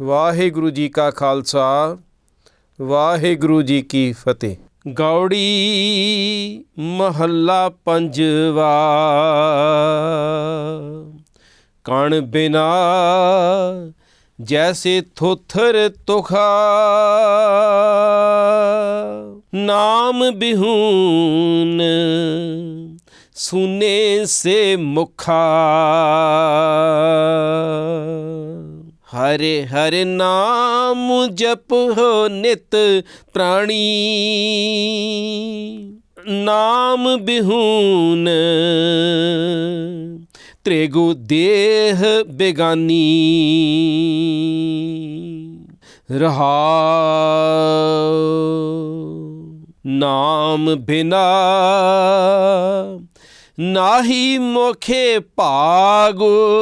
ਵਾਹਿਗੁਰੂ ਜੀ ਕਾ ਖਾਲਸਾ, ਵਾਹਿਗੁਰੂ ਜੀ ਕੀ ਫਤਿਹ। ਗੌੜੀ ਮਹੱਲਾ ਪੰਜਵਾ। ਕਣ ਬਿਨਾ ਜੈਸੇ ਥੋਥਰ ਤੁਖਾ। ਨਾਮ ਬਿਹੂਨ ਸੁਨੇ ਸੇ ਮੁਖਾ। ਹਰੇ ਹਰੇ ਨਾਮ ਜਪ ਹੋ ਨਿਤ ਪ੍ਰਾਣੀ। ਨਾਮ ਬਿਹੂਨ ਤ੍ਰਿਗੁ ਦੇਹ ਬੇਗਾਨੀ। ਰਹਾ ਨਾਮ ਬਿਨਾ ਨਾਹੀ ਮੋਖੇ ਭਾਗੋ।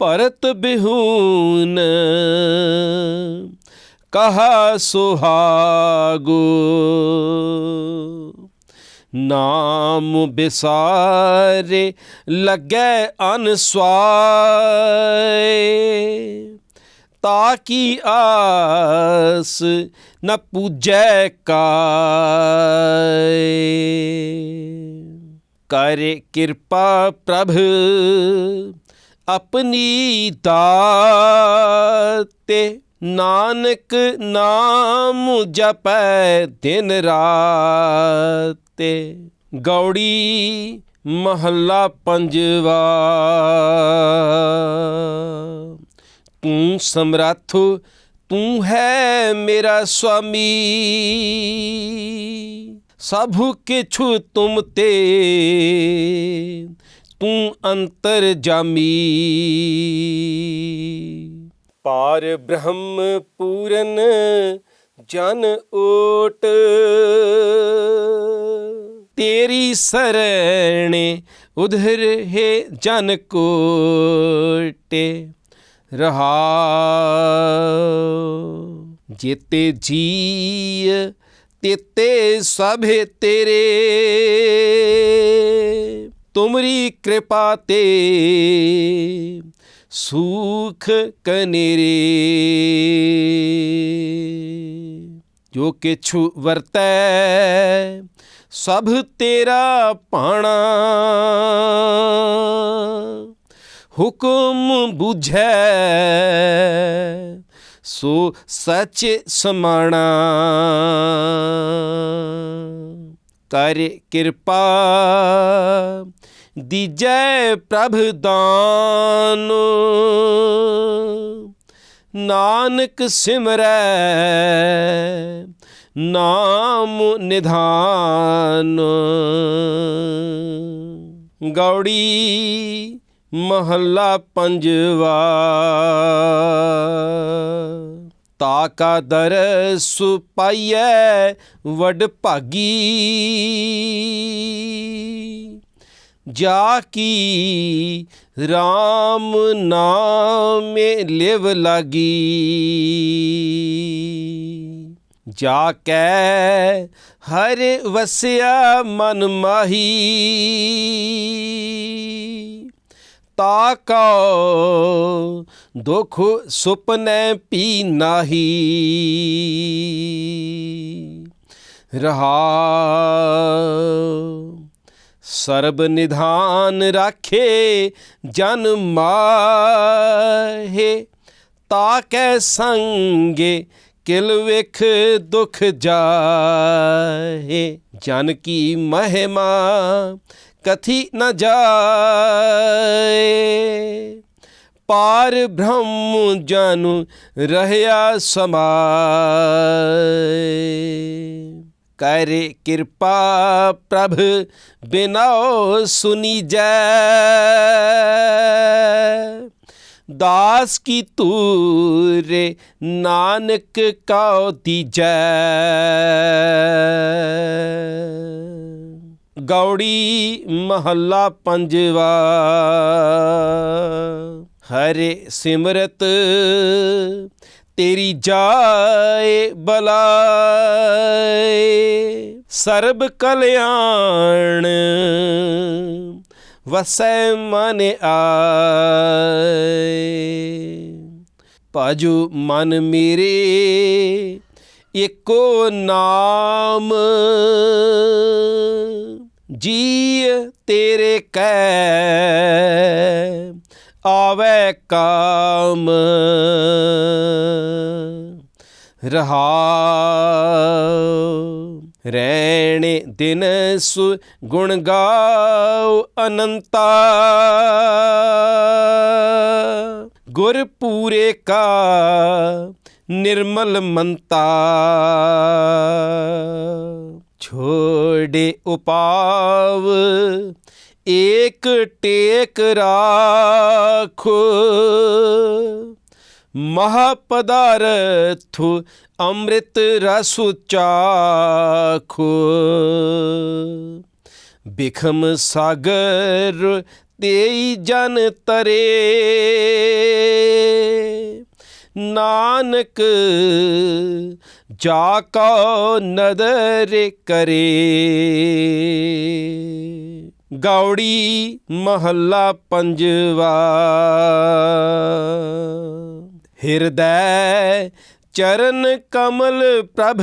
ਭਰਤ ਬਿਹੂਨ, ਕਹਾ ਸੁਹਾਗੋ। ਨਾਮ ਬਿਸਾਰੇ ਲੱਗੈ ਅਨਸਵਾਏ ਤਾ ਕੀ ਆਸ ਨ ਪੂਜੈ ਕਾਏ। ਕਰੇ ਕਿਰਪਾ ਪ੍ਰਭ ਆਪਣੀ ਦਾਤੇ ਨਾਨਕ ਨਾਮ ਜਪੈ ਦਿਨ ਰਾਤੇ। ਗੌੜੀ ਮਹੱਲਾ ਪੰਜਵਾ। ਤੂੰ ਸਮਰੱਥ, ਤੂੰ ਹੈ ਮੇਰਾ ਸੁਆਮੀ ਸਭ ਕਿਛੁ ਤੁਮ ਤੇ। ਤੂੰ ਅੰਤਰ ਜਾਮੀ। ਪਾਰ ਬ੍ਰਹਮ ਪੂਰਨ ਜਨ ਓਟ। ਤੇਰੀ ਸਰਣੇ ਉਧਰ ਹੈ ਜਨ ਕੋਟੇ। ਰਹਾ ਜੇਤੇ ਜੀ ਤੇਤੇ ਸਭੇ ਤੇਰੇ। ਤੁਮਰੀ ਕਿਰਪਾ ਤੇ ਸੁਖ ਕਨੇਰੇ। ਜੋ ਕਿਛੁ ਵਰਤੈ, ਸਭ ਤੇਰਾ ਪਾਣਾ ਹੁਕਮ 부ਝੈ ਸੋ ਸੱਚ ਸਮਾਣਾ। ਕਰ ਕਿਰਪਾ। ਦੀਜੈ ਪ੍ਰਭ ਦਾਨ। ਨਾਨਕ ਸਿਮਰੈ ਨਾਮ ਨਿਧਾਨ। ਗੌੜੀ ਮਹੱਲਾ ਪੰਜਵਾ। ਤਾ ਕਾ ਦਰਸ ਪਾਈਐ ਵਡ ਭਾਗੀ। ਜਾ ਕੀ RAM ਨਾਮੇ ਲਿਵ ਲਾਗੀ। ਜਾ ਕੈ ਹਰ ਵਸਿਆ ਮਨ ਮਾਹੀ। ਤਾ ਕਉ ਦੁਖ ਸੁਪਨੇ ਪੀ ਨਾਹੀ। ਰਹਾ, ਸਰਬ ਨਿਧਾਨ ਰਾਖੇ ਜਨ ਮਾਹੇ, ਤਾ ਕੈ ਸੰਗੇ ਕਿਲ ਵੇਖ ਦੁਖ ਜਾਹੇ। ਜਨ ਕੀ ਮਹਿਮਾ ਕਥੀ ਨ ਜਾਏ। ਪਾਰ ਬ੍ਰਹਮ ਜਨੁ ਰਹਿਆ ਸਮਾਏ। ਕਰੇ ਕਿਰਪਾ ਪ੍ਰਭ ਬਿਨਾਓ ਸੁਨੀ ਜੈ ਦਾਸ ਕੀ ਤੂਰੇ ਨਾਨਕ ਕਾਉ ਦੀਜੈ। ਗੌੜੀ ਮਹੱਲਾ ਪੰਜਵਾ। ਹਰੇ ਸਿਮਰਤ, ਤੇਰੀ ਜਾਏ ਬਲਾਏ, ਸਰਬ ਕਲਿਆਣ ਵਸੈ ਮਨ ਆਏ। ਭਾਜੂ ਮਨ ਮੇਰੇ ਇੱਕੋ ਨਾਮ ਜੀ ਤੇਰੇ ਕੈ ਆਵੇ ਕਾਮ। ਰਹਾਉ ਰਹਿਣੇ ਦਿਨ ਸੁ ਗੁਣ ਗਾਉ ਅਨੰਤਾ। ਗੁਰ ਪੂਰੇ ਕਾ ਨਿਰਮਲ ਮੰਤਾ। ਛੋੜੇ ਉਪਾਵ ਏਕ ਟੇਕ ਰਾਖੋ। ਮਹਾਪਦਾਰਥੁ ਅੰਮ੍ਰਿਤ ਰਸ ਚਾਖੋ। ਬਿਖਮ ਸਾਗਰ ਤੇਈ ਜਨ ਤਰੇ। ਨਾਨਕ, ਜਾ ਕੋ ਨਦਰ ਕਰੇ। ਗੌੜੀ ਮਹੱਲਾ ਪੰਜਵਾ, ਹਿਰਦੈ ਚਰਨ ਕਮਲ ਪ੍ਰਭ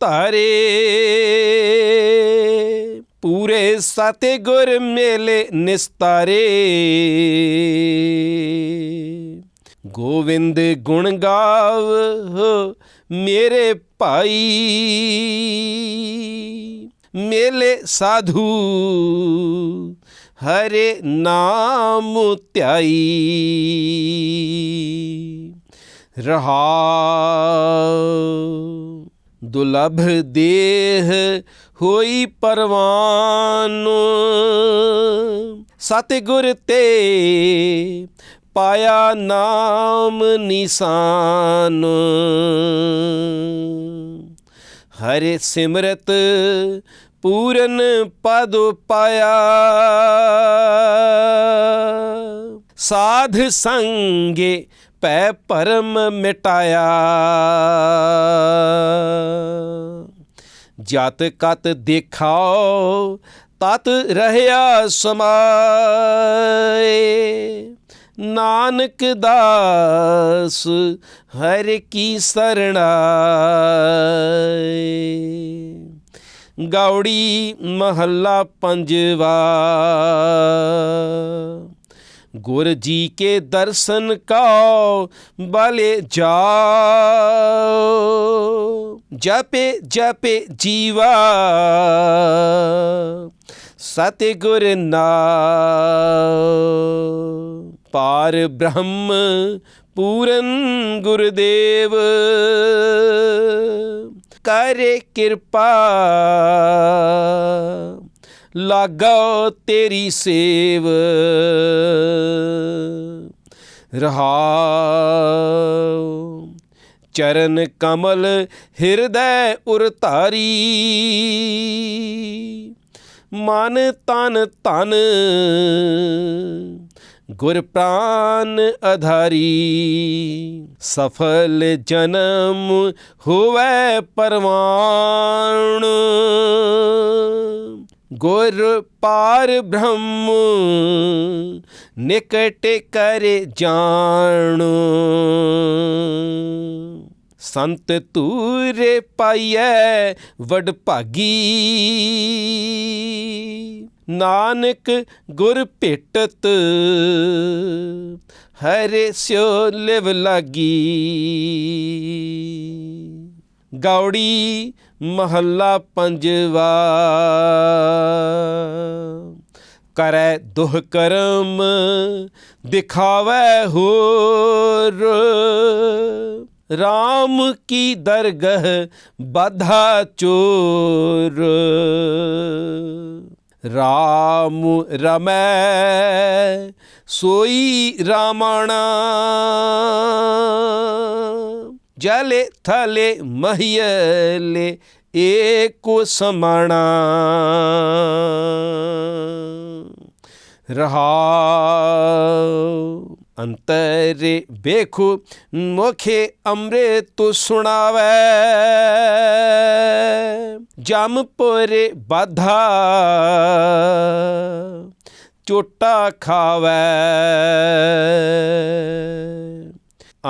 ਧਾਰੇ। ਪੂਰੇ ਸਤਿਗੁਰ ਮੇਲੇ ਨਿਸਤਾਰੇ। ਗੋਵਿੰਦ ਗੁਣ ਗਾਵ, ਮੇਰੇ ਭਾਈ। ਮੇਲੇ ਸਾਧੂ, ਹਰੇ ਨਾਮ ਧਿਆਈ। ਰਹਾਉ, ਦੁਲਭ ਦੇਹ ਹੋਈ ਪਰਵਾਨ। ਸਤਿਗੁਰ ਤੇ ਪਾਇਆ ਨਾਮ ਨਿਸ਼ਾਨ। ਹਰਿ ਸਿਮਰਤ ਪੂਰਨ ਪਦ ਪਾਇਆ। ਸਾਧ ਸੰਗੇ ਪੈ ਪਰਮ ਮਿਟਾਇਆ। ਜਤ ਕਤ ਦੇਖਾਓ, ਤਤ ਰਹਿਆ ਸਮਾਏ। ਨਾਨਕ ਦਾਸ, ਹਰ ਕੀ ਸਰਣਾਏ। ਗੌੜੀ ਮਹੱਲਾ ਪੰਜਵਾ। ਗੁਰ ਜੀ ਕੇ ਦਰਸ਼ਨ ਕਉ, ਬਲੇ ਜਾਓ ਜਪੇ ਜਪੇ ਜੀਵਾ। ਸਤਿਗੁਰ ਨਾਮ ਪਾਰ ਬ੍ਰਹਮ ਪੂਰਨ ਗੁਰਦੇਵ। ਕਰੇ ਕਿਰਪਾ ਲਾਗੋ ਤੇਰੀ ਸੇਵ। ਰਹਾਉ ਚਰਨ ਕਮਲ ਹਿਰਦੈ ਉਰ ਧਾਰੀ ਮਨ ਤਨ ਧਨ ਗੁਰ ਪ੍ਰਾਨ ਅਧਾਰੀ, ਸਫਲ ਜਨਮ ਹੋਵੇ ਪਰਵਾਣ। ਗੁਰ ਪਾਰ ਬ੍ਰਹਮ, ਨਿਕਟ ਕਰ ਜਾਣੋ। ਸੰਤ ਤੂਰੇ ਪਾਈਐ ਵਡ ਭਾਗੀ ਨਾਨਕ ਗੁਰ ਭੇਟਤ, ਹਰੇ ਸਿਓ ਲਿਵ ਲਾਗੀ। ਗੌੜੀ ਮਹੱਲਾ ਪੰਜਵਾ, ਕਰੈ ਦੁਹ ਕਰਮ, ਦਿਖਾਵੈ ਹੋਰ। ਰਾਮ ਕੀ ਦਰਗਹ ਬਾਧਾ ਚੋਰ। ਰਾਮ ਰਮੈ ਸੋਈ ਰਾਮਣਾ ਜਲੇ ਥਲੇ ਮਹੀਲੇ ਏਕੋ ਸਮਾਣਾ। ਰਹਾਉ ਅੰਤਰੇ ਬੇਖੂ ਮੁਖੇ ਅੰਮ੍ਰਿਤ ਸੁਣਾਵੇ। ਜਮਪੁਰੇ ਬਾਧਾ ਚੋਟਾ ਖਾਵੈ।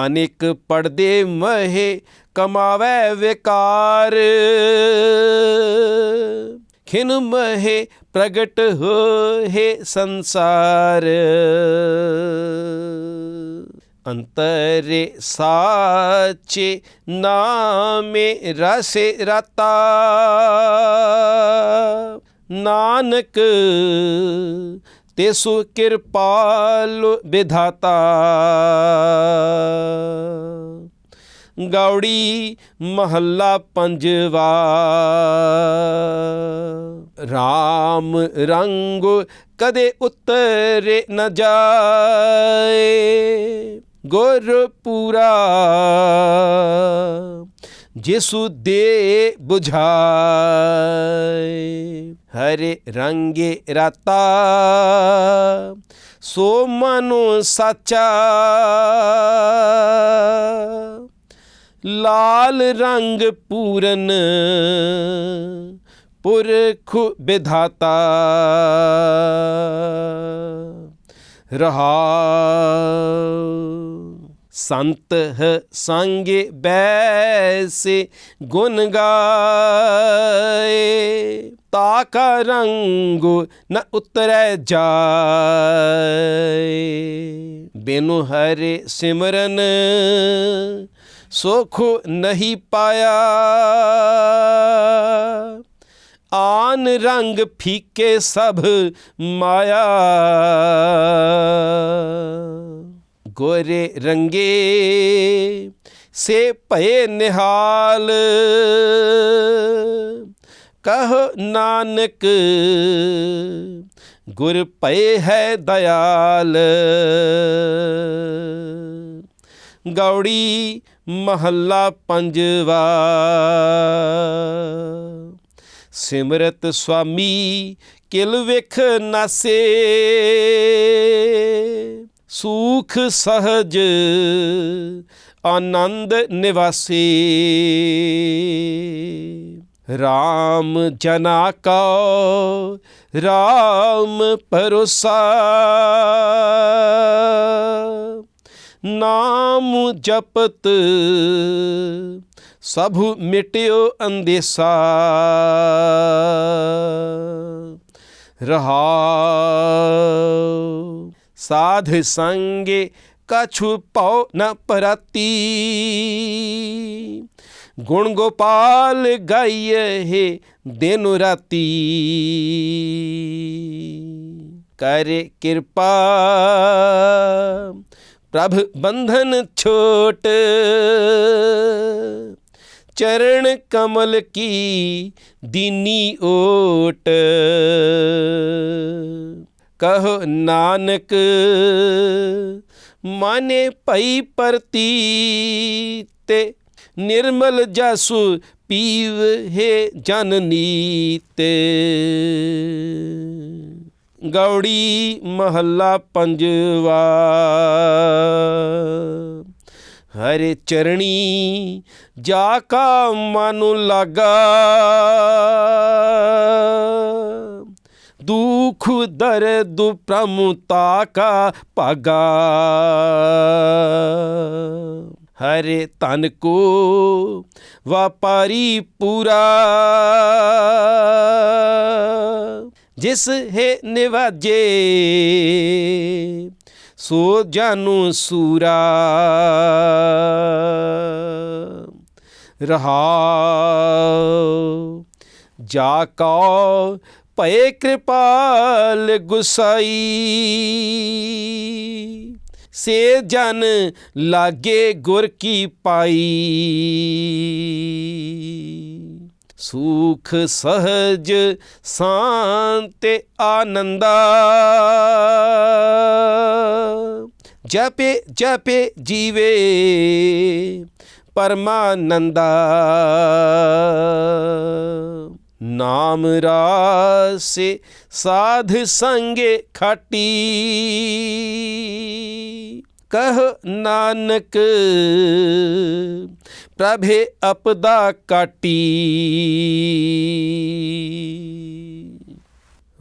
ਅਨੇਕ ਪੜਦੇ ਮਹੇ ਕਮਾਵੈ ਵਿਕਾਰ। ਖਿਨ ਮਹੇ ਪ੍ਰਗਟ ਹੋਏ ਸੰਸਾਰ। ਅੰਤਰੇ ਸਾਚੇ ਨਾਮੇ ਰਸੇ ਰਤਾ। ਨਾਨਕ ਤਿਸੁ ਕਿਰਪਾਲ ਵਿਧਾਤਾ। ਗੌੜੀ ਮਹੱਲਾ ਪੰਜਵਾ। RAM ਰੰਗ ਕਦੇ ਉਤਰੇ ਨ ਜਾਏ ਗੁਰ ਪੂਰਾ ਦੇ 부ਝਾਏ ਹਰੇ ਰੰਗੇ ਰਾਤਾ, ਸੋ ਮਨੁ ਸਾਚਾ। ਲਾਲ ਰੰਗ ਪੂਰਨ ਪੁਰਖ ਵਿਧਾਤਾ। ਰਹਾ ਸੰਤ ਹ ਸੰਗੇ ਬੈਸੇ ਗੁਣ ਗਾਏ। ਤਾਕਾ ਰੰਗ ਨ ਉਤਰੈ ਜਾਏ। ਬਿਨੁ ਹਰੇ ਸਿਮਰਨ ਸੁਖ ਨਹੀਂ ਪਾਇਆ। ਆਨ ਰੰਗ ਫੀਕੇ ਸਭ ਮਾਇਆ। ਗੋਰੇ ਰੰਗੇ ਸੇ ਭਏ ਨਿਹਾਲ। ਕਹ ਨਾਨਕ ਗੁਰ ਭਏ ਹੈ ਦਇਆਲ। ਗੌੜੀ ਮਹੱਲਾ ਪੰਜਵਾ। ਸਿਮਰਤ ਸੁਆਮੀ ਕਿਲ ਵੇਖ ਨਾਸੇ। ਸੂਖ ਸਹਜ ਆਨੰਦ ਨਿਵਾਸੀ। ਰਾਮ ਜਨਾ ਕੋ RAM ਪਰੋਸਾ ਨਾਮ ਜਪਤ, ਸਭ ਮਿਟਿਓ ਅੰਦੇਸਾ। ਰਹਾ ਸਾਧ ਸੰਗੇ ਕਛੁ ਪਉ ਨ ਪਰਤੀ। ਗੁਣ ਗੋਪਾਲ ਗਾਈਏ ਹੈ ਦਿਨ ਰਾਤੀ। ਕਰੇ ਕਿਰਪਾ ਪ੍ਰਭ ਬੰਧਨ ਛੋਟ। ਚਰਨ ਕਮਲ ਕੀ ਦੀਨੀ ਓਟ। ਕਹੋ ਨਾਨਕ, ਮਾਨੇ ਭਈ ਪਰਤੀ ਤੇ ਨਿਰਮਲ ਜਸੁ ਪੀਵ ਹੈ ਜਨ ਨੀਤ। ਗੌੜੀ ਮਹੱਲਾ ਪੰਜਵਾ। ਹਰੇ ਚਰਣੀ ਜਾ ਕਾ ਮਨੁ ਲਾਗਾ। ਦੁਖ ਦਰਦ ਪ੍ਰਮੁਤਾ ਕਾ ਭਾਗਾ। ਹਰੇ ਤਨ ਕੋ ਵਪਾਰੀ ਪੂਰਾ। ਜਿਸ ਹੈ ਨਿਵਾਜੇ, ਸੋ ਜਾਨੂ ਸੂਰਾ। ਰਹਾ ਜਾ ਕਉ ਭਏ ਕਿਰਪਾਲ ਗੁਸਾਈ। ਸੇ ਜਨ ਲਾਗੇ ਗੁਰ ਕੀ ਪਾਈ। ਸੁਖ ਸਹਜ ਸ਼ਾਂਤ ਆਨੰਦਾ। ਜਪੇ ਜਪੇ ਜੀਵੇ ਪਰਮਾਨੰਦਾ। ਨਾਮ ਰਾਸੇ ਸਾਧ ਸੰਗੇ ਖਾਟੀ। ਕਹ ਨਾਨਕ ਪ੍ਰਭੇ ਅਪਦਾ ਕਾਟੀ।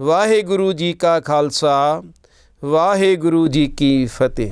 ਵਾਹਿਗੁਰੂ ਜੀ ਕਾ ਖਾਲਸਾ ਵਾਹਿਗੁਰੂ ਜੀ ਕੀ ਫਤਿਹ।